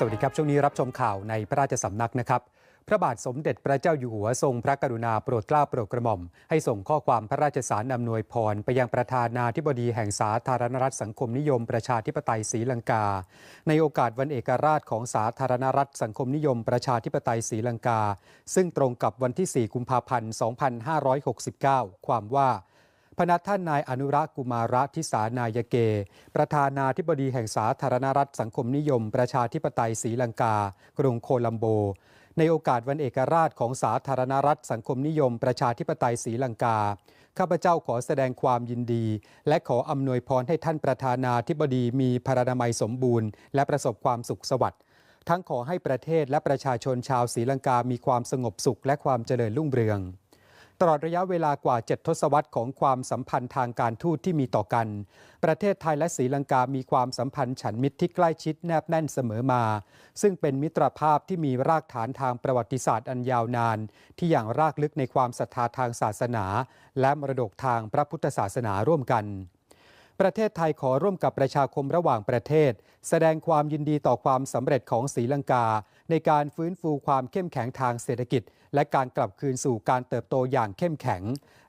สวัสดีครับ ช่วงนี้รับชมข่าวในพระราชสำนักนะครับ พระบาทสมเด็จพระเจ้าอยู่หัวทรงพระกรุณาโปรดเกล้าโปรดกระหม่อม ให้ส่งข้อความพระราชสารอำนวยพร ไปยังประธานาธิบดีแห่งสาธารณรัฐสังคมนิยมประชาธิปไตยศรีลังกา ในโอกาสวันเอกราชของสาธารณรัฐสังคมนิยมประชาธิปไตยศรีลังกา ซึ่งตรงกับวันที่ 4 กุมภาพันธ์ 2569 ความว่า พนักท่านนายอนุรักษ์กุมาระทิสานายเก ประธานาธิบดีแห่งสาธารณรัฐสังคมนิยม ประชาธิปไตยศรีลังกา กรุงโคลัมโบ ในโอกาสวันเอกราชของสาธารณรัฐสังคมนิยม ประชาธิปไตยศรีลังกา ข้าพเจ้าขอแสดงความยินดี และขออำนวยพรให้ท่านประธานาธิบดีมีพรานามัยสมบูรณ์ และประสบความสุขสวัสดิ์ทั้งขอให้ประเทศและประชาชนชาวศรีลังกามีความสงบสุขและความเจริญรุ่งเรือง ตลอดระยะเวลากว่า 7 ทศวรรษของความสัมพันธ์ทางการทูตที่มีต่อกัน ประเทศไทยและศรีลังกามีความสัมพันธ์ฉันมิตรที่ใกล้ชิดแนบแน่นเสมอมา ซึ่งเป็นมิตรภาพที่มีรากฐานทางประวัติศาสตร์อันยาวนาน ที่อย่างรากลึกในความศรัทธาทางศาสนา และมรดกทางพระพุทธศาสนาร่วมกัน ประเทศไทยขอร่วมกับประชาคมระหว่างประเทศ แสดงความยินดีต่อความสำเร็จของศรีลังกา ในการฟื้นฟูความเข้มแข็งทางเศรษฐกิจ และการกลับคืนสู่การเติบโตอย่างเข้มแข็ง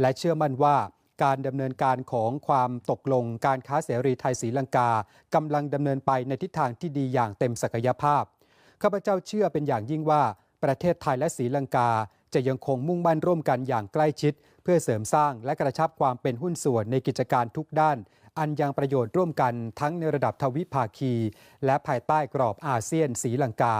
และเชื่อมั่นว่าการดำเนินการของความตกลงการค้าเสรีไทยศรีลังกากำลังดำเนินไปในทิศทางที่ดีอย่างเต็มศักยภาพข้าพเจ้าเชื่อเป็นอย่างยิ่งว่า ประเทศไทยและศรีลังกาจะยังคงมุ่งมั่นร่วมกันอย่างใกล้ชิด เพื่อเสริมสร้างและกระชับความเป็นหุ้นส่วนในกิจการทุกด้าน อันยังประโยชน์ร่วมกันทั้งในระดับทวิภาคี และภายใต้กรอบอาเซียนศรีลังกา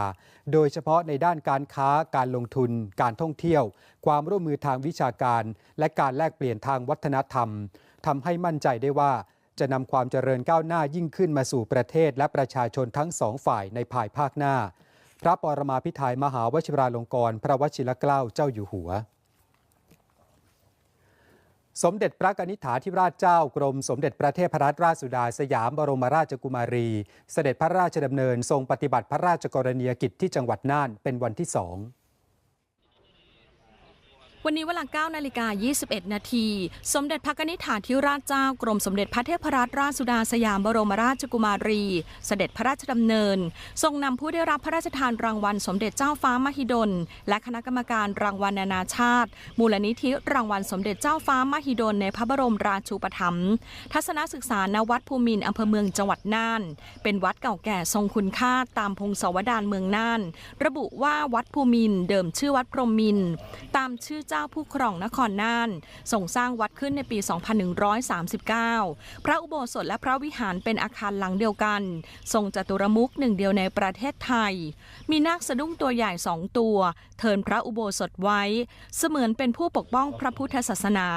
โดยเฉพาะในด้านการค้าการลงทุน การท่องเที่ยว ความร่วมมือทางวิชาการ และการแลกเปลี่ยนทางวัฒนธรรมทำให้มั่นใจได้ว่าจะนำความเจริญก้าวหน้ายิ่งขึ้นมาสู่ประเทศและประชาชนทั้งสองฝ่ายในภายภาคหน้า พระปรมาภิไธยมหาวชิราลงกรณ์พระวชิรเกล้าเจ้าอยู่หัว สมเด็จพระกนิษฐาธิราชเจ้ากรม สมเด็จพระเทพรัตนราชสุดาสยามบรมราชกุมารี เสด็จพระราชดำเนินทรงปฏิบัติพระราชกรณียกิจที่จังหวัดน่านเป็นวันที่สอง วันนี้เวลา9นาฬิกา 21 นาที สมเด็จพระนิษฐาธิราชเจ้ากรมสมเด็จพระเทพรัตนราชสุดาสยามบรมราชกุมารี เสด็จพระราชดำเนิน ทรงนำผู้ได้รับพระราชทานรางวัลสมเด็จเจ้าฟ้ามหิดล และคณะกรรมการรางวัลนานาชาติ มูลนิธิรางวัลสมเด็จเจ้าฟ้ามหิดลในพระบรมราชูปถัมภ์ทัศนศึกษาณวัดภูมินอำเภอเมืองจังหวัดน่าน เป็นวัดเก่าแก่ทรงคุณค่าตามพงศาวดารเมืองน่าน ระบุว่าวัดภูมินเดิมชื่อวัดพรหมินตามชื่อเจ้าผู้ครองนครน่านส่งสร้างวัดขึ้นในปี 2139 พระอุโบสถและพระวิหารเป็นอาคารหลังเดียวกัน ทรงจตุรมุขหนึ่งเดียวในประเทศไทย มีนาคสะดุ้งตัวใหญ่สองตัว ทินพระอุโบสถไว้ เสมือนเป็นผู้ปกป้องพระพุทธศาสนา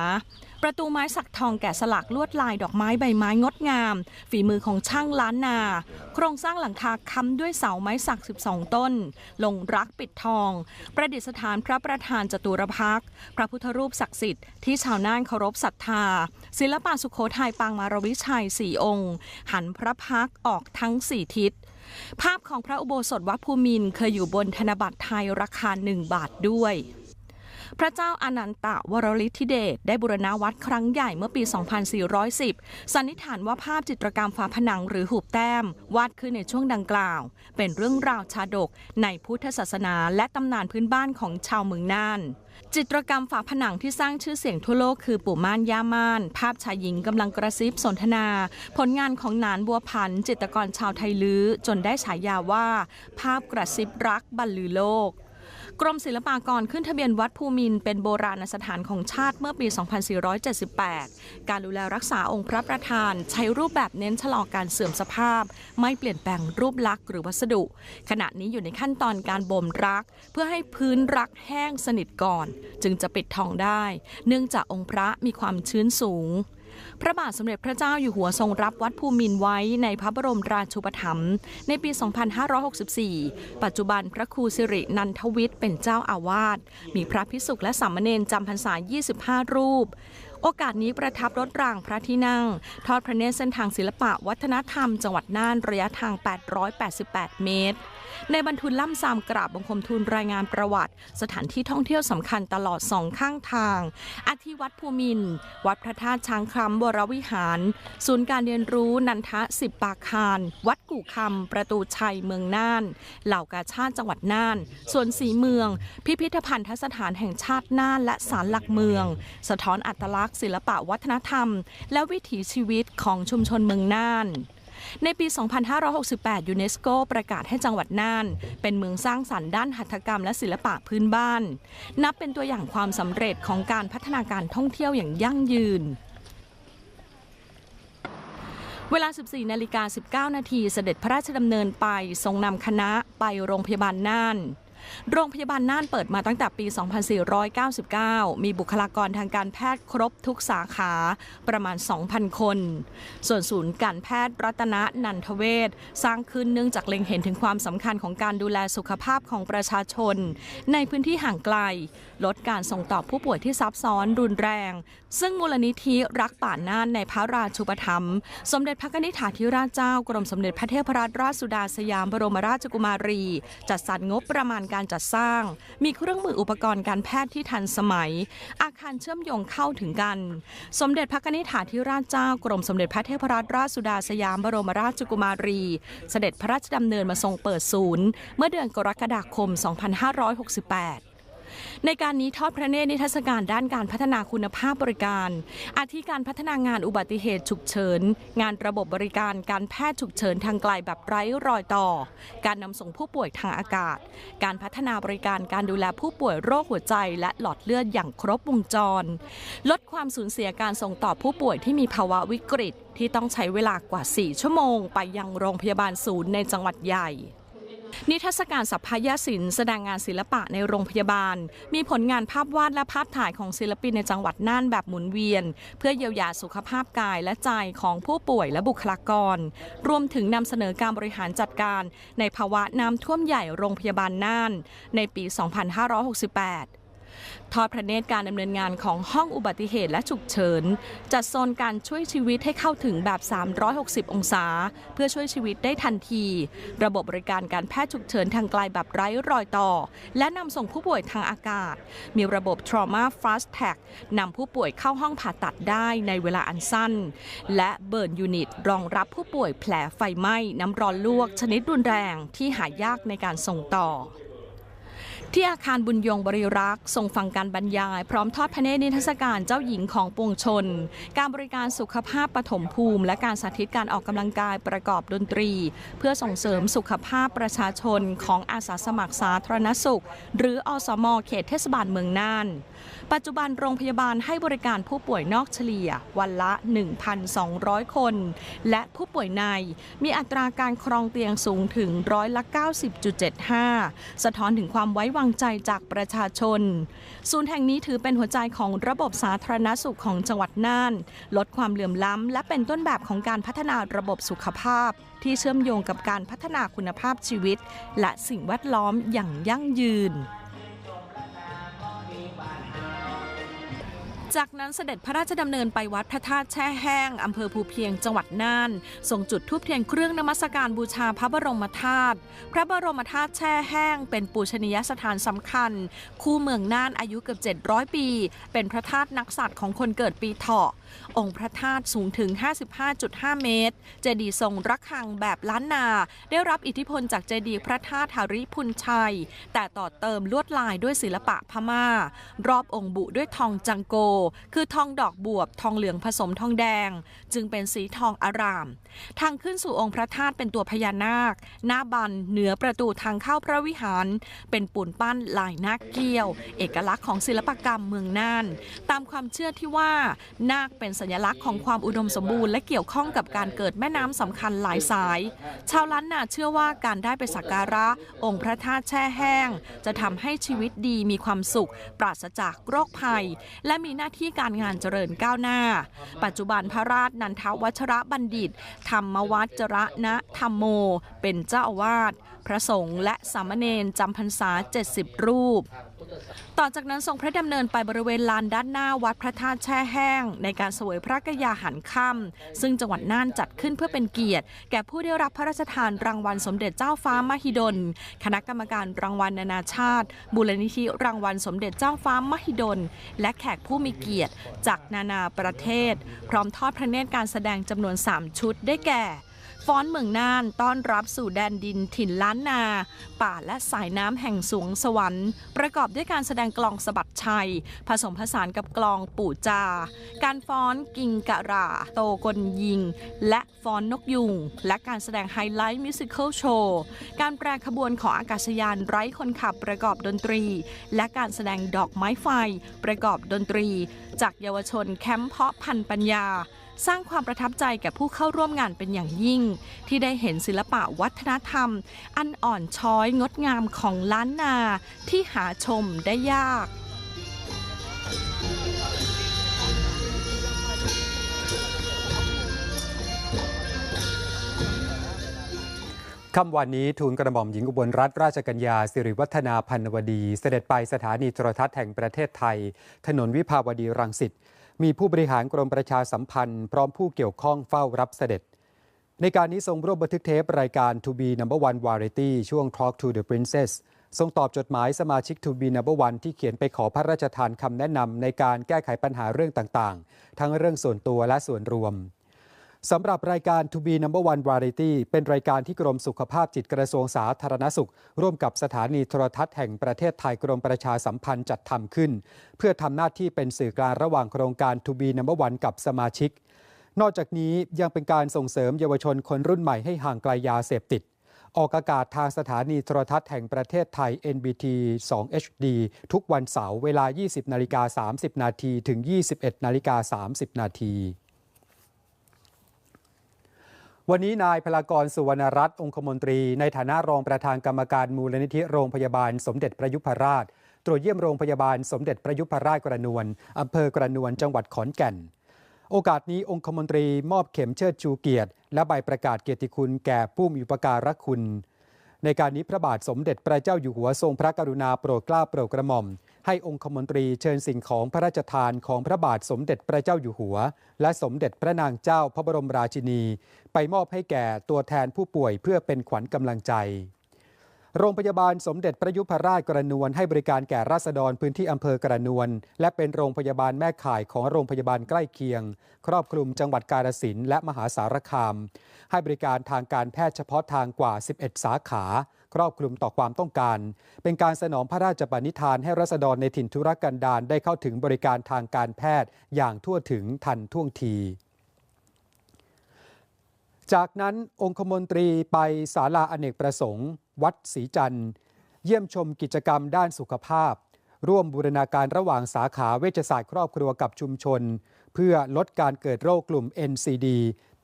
ประตูไม้สักทองแกะสลักลวดลายดอกไม้ใบไม้งดงาม ฝีมือของช่างล้านนา โครงสร้างหลังคาค้ำด้วยเสาไม้สัก 12 ต้น ลงรักปิดทอง ประดิษฐานพระประธานจตุรพักพระพุทธรูปศักดิ์สิทธิ์ที่ชาวน่านเคารพศรัทธา ศิลปะสุโขทัยปางมารวิชัยสี่องค์ หันพระพักออกทั้งสี่ทิศ ภาพของพระอุโบสถวัดภูมินเคยอยู่บนธนบัตรไทยราคา 1 บาทด้วย พระเจ้าอนันตะวรลิทธิเดชได้บุรณาวัดครั้งใหญ่เมื่อปี 2410 สันนิษฐานว่าภาพจิตรกรรมฝาผนังหรือหูบแต้ม วาดขึ้นในช่วงดังกล่าว เป็นเรื่องราวชาดกในพุทธศาสนาและตำนานพื้นบ้านของชาวเมืองน่านจิตรกรรมฝาผนังที่สร้างชื่อเสียงทั่วโลกคือปู่ม่านย่าม่าน ภาพชายหญิงกำลังกระซิบสนทนา ผลงานของนานบัวพันธ์จิตรกรชาวไทยลื้อ จนได้ฉายาว่า ภาพกระซิบรักบรรลือโลก กรมศิลปากรขึ้นทะเบียนวัดภูมินเป็นโบราณสถานของชาติเมื่อปี 2478 การดูแลรักษาองค์พระประธาน ใช้รูปแบบเน้นชะลอการเสื่อมสภาพ ไม่เปลี่ยนแปลงรูปลักษณ์หรือวัสดุ ขณะนี้อยู่ในขั้นตอนการบ่มรัก เพื่อให้พื้นรักแห้งสนิทก่อน จึงจะปิดทองได้ เนื่องจากองค์พระมีความชื้นสูง พระบาทสมเด็จพระเจ้าอยู่หัวทรงรับวัดภูมินไว้ในพระบรมราชูปถัมภ์ในปี 2564 ปัจจุบันพระครูสิรินันทวิทย์เป็นเจ้าอาวาส มีพระภิกษุและสามเณรจำพรรษา 25 รูปโอกาสนี้ประทับรถรางพระที่นั่ง ทอดพระเนตรเส้นทางศิลปะวัฒนธรรมจังหวัดน่านระยะทาง 888 เมตร ในบรรทุนล่ำซามกราบบังคมทูลรายงานประวัติ สถานที่ท่องเที่ยวสำคัญตลอดสองข้างทาง อาทิวัดภูมิน วัดพระธาตุช้างคำวรวิหาร ศูนย์การเรียนรู้นันทะสิบปากคาร วัดกู่คำประตูชัยเมืองน่าน เหล่ากาชาติจังหวัดน่านส่วนสีเมือง พิพิธภัณฑสถานแห่งชาติน่านและศาลหลักเมือง สะท้อนอัตลักษณ์ศิลปะวัฒนธรรม และวิถีชีวิตของชุมชนเมืองน่าน ในปี 2568 ยูเนสโกประกาศให้จังหวัดน่าน เป็นเมืองสร้างสรรค์ด้านหัตถกรรมและศิลปะพื้นบ้าน นับเป็นตัวอย่างความสำเร็จของการพัฒนาการท่องเที่ยวอย่างยั่งยืนเวลา 14 นาฬิกา 19 นาที เสด็จพระราชดำเนินไป ทรงนำคณะไปโรงพยาบาลน่าน โรงพยาบาลน่านเปิดมาตั้งแต่ปี 2499 มีบุคลากรทางการแพทย์ครบทุกสาขาประมาณ 2,000 คน ส่วนศูนย์การแพทย์รัตนนันทเวศสร้างขึ้นเนื่องจากเล็งเห็นถึงความสำคัญของการดูแลสุขภาพของประชาชน ในพื้นที่ห่างไกล ลดการส่งต่อผู้ป่วยที่ซับซ้อนรุนแรง ซึ่งมูลนิธิรักป่าน่านในพระราชูปถัมภ์สมเด็จพระนิธิถาธิราชเจ้ากรมสมเด็จพระเทพรัตนราชสุดาสยามบรมราชกุมารี จัดสรรงบประมาณการการจัดสร้าง มีเครื่องมืออุปกรณ์การแพทย์ที่ทันสมัย อาคารเชื่อมโยงเข้าถึงกัน สมเด็จพระนิธิถาธิราชเจ้ากรมสมเด็จพระเทพรัตนราชสุดาสยามบรมราชกุมารี เสด็จพระราชดำเนินมาทรงเปิดศูนย์ เมื่อเดือนกรกฎาคม 2568 ในการนี้ทอดพระเนตรนิทรรศการด้านการพัฒนาคุณภาพบริการ อาทิการพัฒนางานอุบัติเหตุฉุกเฉิน งานระบบบริการการแพทย์ฉุกเฉินทางไกลแบบไร้รอยต่อ การนำส่งผู้ป่วยทางอากาศ การพัฒนาบริการการดูแลผู้ป่วยโรคหัวใจ และหลอดเลือดอย่างครบวงจร ลดความสูญเสียการส่งต่อผู้ป่วยที่มีภาวะวิกฤตที่ต้องใช้เวลากว่า 4 ชั่วโมง ไปยังโรงพยาบาลศูนย์ในจังหวัดใหญ่ นิทรรศการสัพพยศิลป์แสดงงานศิลปะในโรงพยาบาล มีผลงานภาพวาดและภาพถ่ายของศิลปินในจังหวัดน่านแบบหมุนเวียน เพื่อเยียวยาสุขภาพกายและใจของผู้ป่วยและบุคลากร รวมถึงนำเสนอการบริหารจัดการ ในภาวะน้ำท่วมใหญ่โรงพยาบาลน่าน ในปี 2568 ทอดพระเนตรการดำเนินงานของห้องอุบัติเหตุและฉุกเฉิน จัดโซนการช่วยชีวิตให้เข้าถึงแบบ 360 องศา เพื่อช่วยชีวิตได้ทันที ระบบบริการการแพทย์ฉุกเฉินทางไกลแบบไร้รอยต่อ และนำส่งผู้ป่วยทางอากาศ มีระบบ trauma fast tag นำผู้ป่วยเข้าห้องผ่าตัดได้ในเวลาอันสั้น และเบิร์นยูนิตรองรับผู้ป่วยแผลไฟไหม้น้ำร้อนลวกชนิดรุนแรงที่หายากในการส่งต่อ ที่อาคารบุญยงบริรักษ์ทรงฟังการบรรยาย พร้อมทอดพระเนตรนิทรรศการเจ้าหญิงของปวงชน การบริการสุขภาพปฐมภูมิ และการสาธิตการออกกำลังกายประกอบดนตรี เพื่อส่งเสริมสุขภาพประชาชนของอาสาสมัครสาธารณสุข หรืออสมเขตเทศบาลเมืองน่าน ปัจจุบันโรงพยาบาลให้บริการผู้ป่วยนอกเฉลี่ย วันละ 1,200 คน และผู้ป่วยในมีอัตราการครองเตียงสูงถึงร้อยละ90.75 สะท้อนถึงความไว้วางใจจากประชาชน ศูนย์แห่งนี้ถือเป็นหัวใจของระบบสาธารณสุขของจังหวัดน่าน ลดความเหลื่อมล้ำ และเป็นต้นแบบของการพัฒนาระบบสุขภาพ ที่เชื่อมโยงกับการพัฒนาคุณภาพชีวิต และสิ่งแวดล้อมอย่างยั่งยืน จากนั้นเสด็จพระราชดำเนินไปวัดพระธาตุแช่แห้งอำเภอภูเพียงจังหวัดน่านส่งจุดทูบเทียนเครื่องนมัสการบูชาพระบรมธาตุพระบรมธาตุแช่แห้ง เป็นปูชนียสถานสำคัญ คู่เมืองน่านอายุเกือบ 700 ปี เป็นพระธาตุนักสัตว์ของคนเกิดปีเถาะ องค์พระธาตุสูงถึง 55.5 เมตร เจดีย์ทรงระฆังแบบล้านนา ได้รับอิทธิพลจากเจดีย์พระธาตุหาริพุนชัย แต่ต่อเติมลวดลายด้วยศิลปะพม่า รอบองค์บุด้วยทองจังโกคือทองดอกบวบทองเหลืองผสมทองแดง จึงเป็นสีทองอาราม ทางขึ้นสู่องค์พระธาตุเป็นตัวพญานาค หน้าบันเหนือประตูทางเข้าพระวิหาร เป็นปูนปั้นลายนาคเกี้ยว เอกลักษณ์ของศิลปกรรมเมืองน่าน ตามความเชื่อที่ว่า นาคเป็นสัญลักษณ์ของความอุดมสมบูรณ์และเกี่ยวข้องกับการเกิดแม่น้ำสำคัญหลายสาย ชาวล้านนาเชื่อว่าการได้ไปสักการะ องค์พระธาตุแช่แห้ง จะทำให้ชีวิตดีมีความสุข ปราศจากโรคภัย และมีหน้าที่การงานเจริญก้าวหน้า ปัจจุบันพระราชนันทวัชระบัณฑิต ธรรมวัจระนะธรรมโม เป็นเจ้าอาวาสพระสงฆ์และสามเณรจำพรรษา 70 รูป ต่อจากนั้นทรงพระดำเนินไปบริเวณลานด้านหน้าวัดพระธาตุแช่แห้ง ในการเสวยพระกยาหารค่ำซึ่งจังหวัดน่านจัดขึ้นเพื่อเป็นเกียรติ แก่ผู้ได้รับพระราชทานรางวัลสมเด็จเจ้าฟ้ามหิดล คณะกรรมการรางวัลนานาชาติ บูรณิธิรางวัลสมเด็จเจ้าฟ้ามหิดล และแขกผู้มีเกียรติ จากนานาประเทศ พร้อมทอดพระเนตรการแสดงจำนวน 3 ชุดได้แก่ ฟ้อนเมืองน่านต้อนรับสู่แดนดินถิ่นล้านนา ป่าและสายน้ำแห่งสวงสวรรค์ ประกอบด้วยการแสดงกลองสะบัดชัย ผสมผสานกับกลองปู่จา การฟ้อนกิงกะรา โตกลยิง และฟ้อนนกยุง และการแสดงไฮไลท์มิวสิควลโชว์การแปรขบวนของอากาศยานไร้คนขับประกอบดนตรี และการแสดงดอกไม้ไฟ ประกอบดนตรี จากเยาวชนแคมป์เพาะพันธุ์ปัญญา สร้างความประทับใจแก่ผู้เข้าร่วมงานเป็นอย่างยิ่ง ที่ได้เห็นศิลปะวัฒนธรรม อันอ่อนช้อยงดงามของล้านนาที่หาชมได้ยากค่ำวันนี้ทูลกระหม่อมหญิงอุบลรัตนราชกัญญาสิริวัฒนาพันวดี เสด็จไปสถานีโทรทัศน์แห่งประเทศไทย ถนนวิภาวดีรังสิต มีผู้บริหารกรมประชาสัมพันธ์ พร้อมผู้เกี่ยวข้องเฝ้ารับเสด็จ ในการนี้ทรงร่วมบันทึกเทปรายการ To be number one variety ช่วง Talk to the Princess ทรงตอบจดหมายสมาชิก To be number one ที่เขียนไปขอพระราชทานคำแนะนำในการแก้ไขปัญหาเรื่องต่างๆ ทั้งเรื่องส่วนตัวและส่วนรวม สำหรับรายการ To be number one variety เป็นรายการที่กรมสุขภาพจิตกระทรวงสาธารณสุข ร่วมกับสถานีโทรทัศน์แห่งประเทศไทยกรมประชาสัมพันธ์จัดทำขึ้น เพื่อทำหน้าที่เป็นสื่อกลางระหว่างโครงการ To be number one กับสมาชิก นอกจากนี้ยังเป็นการส่งเสริมเยาวชนคนรุ่นใหม่ให้ห่างไกลยาเสพติด ออกอากาศทางสถานีโทรทัศน์แห่งประเทศไทย NBT 2 HD ทุกวันเสาร์เวลา 20 นาฬิกา 30 นาทีถึง 21 นาฬิกา 30 นาที วันนี้นายพลากรสุวรรณรัตน์องคมนตรี ในฐานะรองประธานกรรมการมูลนิธิโรงพยาบาลสมเด็จพระยุพราช ตรวจเยี่ยมโรงพยาบาลสมเด็จพระยุพราชกระนวนอำเภอกระนวนจังหวัดขอนแก่น โอกาสนี้องคมนตรีมอบเข็มเชิดชูเกียรติ และใบประกาศเกียรติคุณแก่ผู้มีอุปการะคุณ ในการนี้พระบาทสมเด็จพระเจ้าอยู่หัวทรงพระกรุณาโปรดเกล้าโปรดกระหม่อม ให้องคมนตรีเชิญสิ่งของพระราชทานของพระบาทสมเด็จพระเจ้าอยู่หัว และสมเด็จพระนางเจ้าพระบรมราชินี ไปมอบให้แก่ตัวแทนผู้ป่วยเพื่อเป็นขวัญกำลังใจ โรงพยาบาลสมเด็จพระยุพราชกระนวนให้บริการแก่ราษฎรพื้นที่อำเภอกระนวนและเป็นโรงพยาบาลแม่ข่ายของโรงพยาบาลใกล้เคียง ครอบคลุมจังหวัดกาฬสินและมหาสารคาม ให้บริการทางการแพทย์เฉพาะทางกว่า 11 สาขา ครอบคลุมต่อความต้องการ เป็นการสนองพระราชปณิธานให้รัษฎรในถิ่นธุรกันดารได้เข้าถึงบริการทางการแพทย์อย่างทั่วถึงทันท่วงทีจากนั้นองคมนตรีไปศาลาอเนกประสงค์ วัดศรีจันทร์ เยี่ยมชมกิจกรรมด้านสุขภาพ ร่วมบูรณาการระหว่างสาขาเวชศาสตร์ครอบครัวกับชุมชน เพื่อลดการเกิดโรคกลุ่ม NCD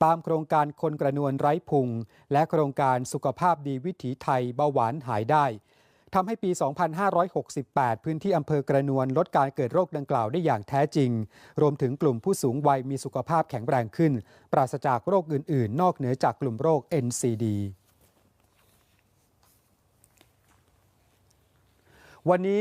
ตามโครงการคนกระนวนไร้พุง และโครงการสุขภาพดีวิถีไทยเบาหวานหายได้ทำให้ปี 2568 พื้นที่อำเภอกระนวนลดการเกิดโรคดังกล่าวได้อย่างแท้จริง รวมถึงกลุ่มผู้สูงวัยมีสุขภาพแข็งแรงขึ้น ปราศจากโรคอื่น ๆ นอกเหนือจากกลุ่มโรค NCD วันนี้